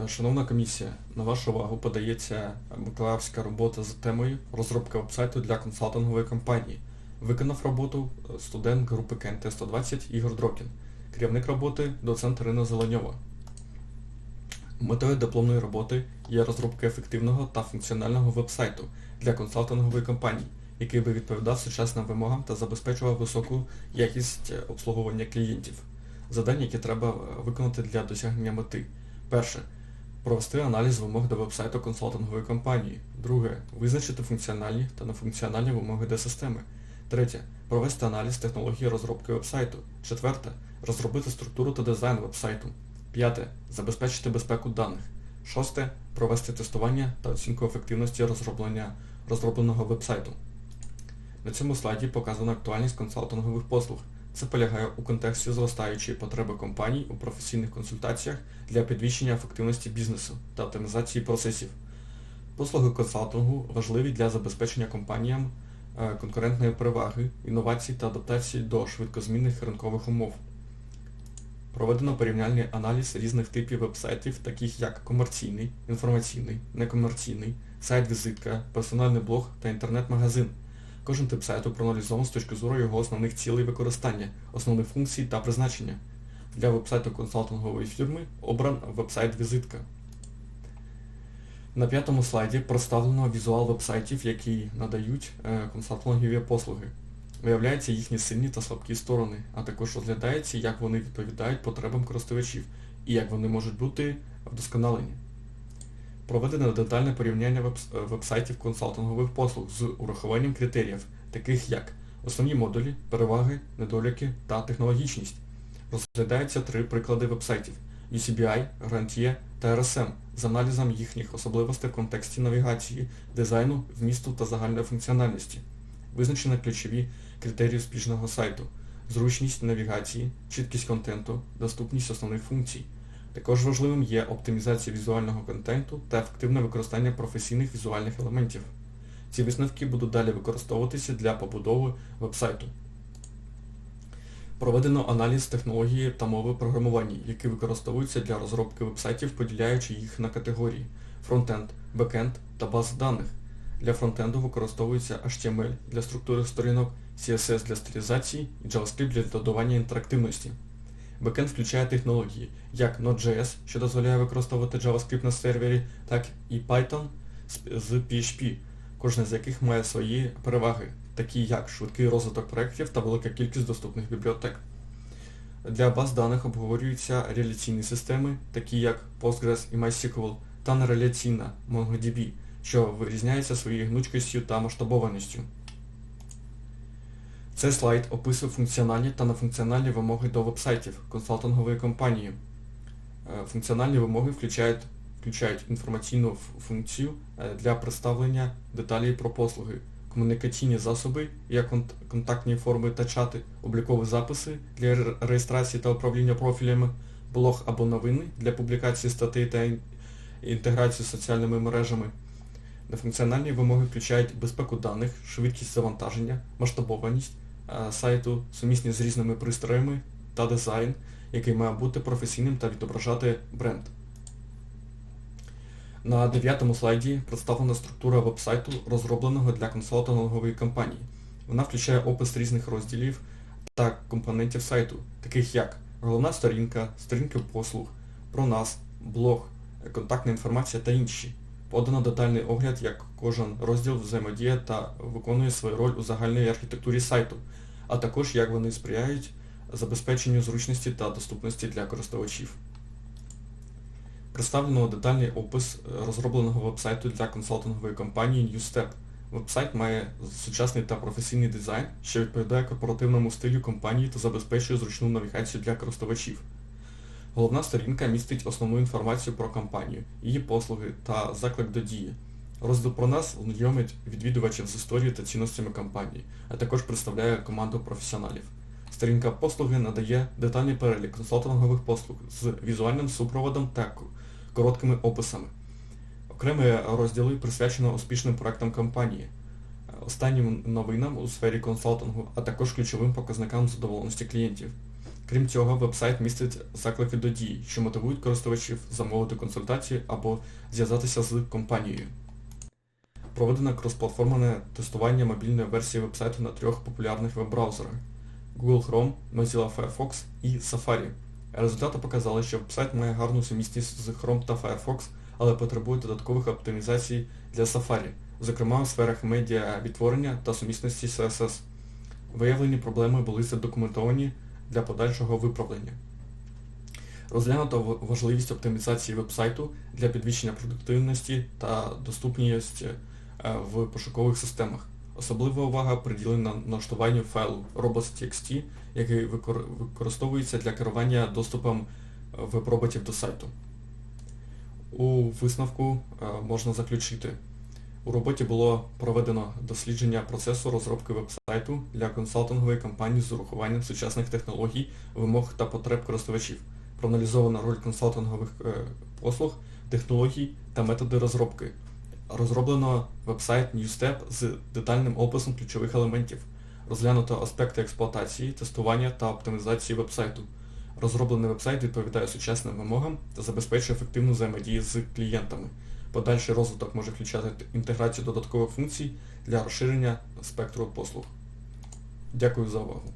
Е, Шановна комісія, на вашу увагу подається бакалаврська робота з темою розробка вебсайту для консалтингової компанії. Виконав роботу е, студент групи КНТ 120 Ігор Дрокін. Керівник роботи доцент Ірина Зеленьова. Метою дипломної роботи є розробка ефективного та функціонального вебсайту для консалтингової компанії, який би відповідав сучасним вимогам та забезпечував високу якість е, обслуговування клієнтів. Завдання, які треба виконати для досягнення мети. Перше. Провести аналіз вимог до вебсайту консалтингової компанії. Друге. Визначити функціональні та нефункціональні вимоги до системи. Третє. Провести аналіз технології розробки вебсайту. Четверте. Розробити структуру та дизайн вебсайту. П'яте. Забезпечити безпеку даних. Шосте. Провести тестування та оцінку ефективності розроблення розробленого вебсайту. На цьому слайді показана актуальність консалтингових послуг. Це полягає у контексті зростаючої потреби компаній у професійних консультаціях для підвищення ефективності бізнесу та оптимізації процесів. Послуги консалтингу важливі для забезпечення компаніям е, конкурентної переваги, інновацій та адаптації до швидкозмінних ринкових умов. Проведено порівняльний аналіз різних типів вебсайтів, таких як комерційний, інформаційний, некомерційний, сайт-візитка, персональний блог та інтернет-магазин. Кожен тип сайту проаналізовано з точки зору його основних цілей використання, основних функцій та призначення. Для вебсайту консалтингової фірми обран вебсайт-візитка. На п'ятому слайді представлено візуал вебсайтів, які надають е, консалтингові послуги. Виявляються їхні сильні та слабкі сторони, а також розглядається, як вони відповідають потребам користувачів і як вони можуть бути вдосконалені. Проведено детальне порівняння вебс- вебсайтів консалтингових послуг з урахуванням критеріїв, таких як основні модулі, переваги, недоліки та технологічність. Розглядаються три приклади вебсайтів UCBI, Grantier та RSM з аналізом їхніх особливостей в контексті навігації, дизайну, вмісту та загальної функціональності. Визначено ключові критерії успішного сайту, зручність навігації, чіткість контенту, доступність основних функцій. Також важливим є оптимізація візуального контенту та ефективне використання професійних візуальних елементів. Ці висновки будуть далі використовуватися для побудови вебсайту. Проведено аналіз технології та мови програмування, які використовуються для розробки вебсайтів, поділяючи їх на категорії фронтенд, бекенд та баз даних. Для фронтенду використовується HTML для структури сторінок, CSS для стилізації і JavaScript для додавання інтерактивності. Бекенд включає технології, як Node.js, що дозволяє використовувати JavaScript на сервері, так і Python з PHP, кожна з яких має свої переваги, такі як швидкий розвиток проєктів та велика кількість доступних бібліотек. Для баз даних обговорюються реляційні системи, такі як Postgres і MySQL, та нереляційна MongoDB, що вирізняється своєю гнучкістю та масштабованістю. Цей слайд описує функціональні та нефункціональні вимоги до вебсайтів консалтингової компанії. Е, Функціональні вимоги включають, включають інформаційну функцію е, для представлення деталей про послуги, комунікаційні засоби, як контактні форми та чати, облікові записи для реєстрації та управління профілями, блог або новини для публікації статей та ін- інтеграції з соціальними мережами. Нефункціональні вимоги включають безпеку даних, швидкість завантаження, масштабованість сайту, сумісні з різними пристроями та дизайн, який має бути професійним та відображати бренд. На дев'ятому слайді представлена структура вебсайту, розробленого для консалтингової компанії. Вона включає опис різних розділів та компонентів сайту, таких як головна сторінка, сторінки послуг, про нас, блог, е, контактна інформація та інші. Подано детальний огляд, як кожен розділ взаємодіє та виконує свою роль у загальній архітектурі сайту, а також як вони сприяють забезпеченню зручності та доступності для користувачів. Представлено детальний опис е, розробленого вебсайту для консалтингової компанії NewStep. Вебсайт має сучасний та професійний дизайн, що відповідає корпоративному стилю компанії та забезпечує зручну навігацію для користувачів. Головна сторінка містить основну інформацію про компанію, її послуги та заклик до дії. Розділ про нас знайомить відвідувачів з історією та цінностями компанії, а також представляє команду професіоналів. Сторінка послуги надає детальний перелік консалтингових послуг з візуальним супроводом та короткими описами. Окремі розділи присвячено успішним проектам компанії, останнім новинам у сфері консалтингу, а також ключовим показникам задоволеності клієнтів. Крім цього, веб-сайт містить заклики до дій, що мотивують користувачів замовити консультацію або зв'язатися з компанією. Проведено кросплатформене тестування мобільної версії веб-сайту на трьох популярних веб-браузерах Google Chrome, Mozilla Firefox і Safari. Результати показали, що веб-сайт має гарну сумісність з Chrome та Firefox, але потребує додаткових оптимізацій для Safari, зокрема у сферах медіа відтворення та сумісності CSS. Виявлені проблеми були задокументовані для подальшого виправлення. Розглянуто важливість оптимізації веб-сайту для підвищення продуктивності та доступність е, в пошукових системах. Особлива увага приділена налаштуванню файлу robots.txt, який використовується для керування доступом е, веб-роботів до сайту. У висновку е, можна заключити. У роботі було проведено дослідження процесу розробки веб-сайту для консалтингової компанії з урахуванням сучасних технологій, вимог та потреб користувачів. Проаналізована роль консалтингових е, послуг, технологій та методи розробки. Розроблено веб-сайт NewStep з детальним описом ключових елементів. Розглянуто аспекти експлуатації, тестування та оптимізації веб-сайту. Розроблений веб-сайт відповідає сучасним вимогам та забезпечує ефективну взаємодію з клієнтами. Подальший розвиток може включати інтеграцію додаткових функцій для розширення спектру послуг. Дякую за увагу.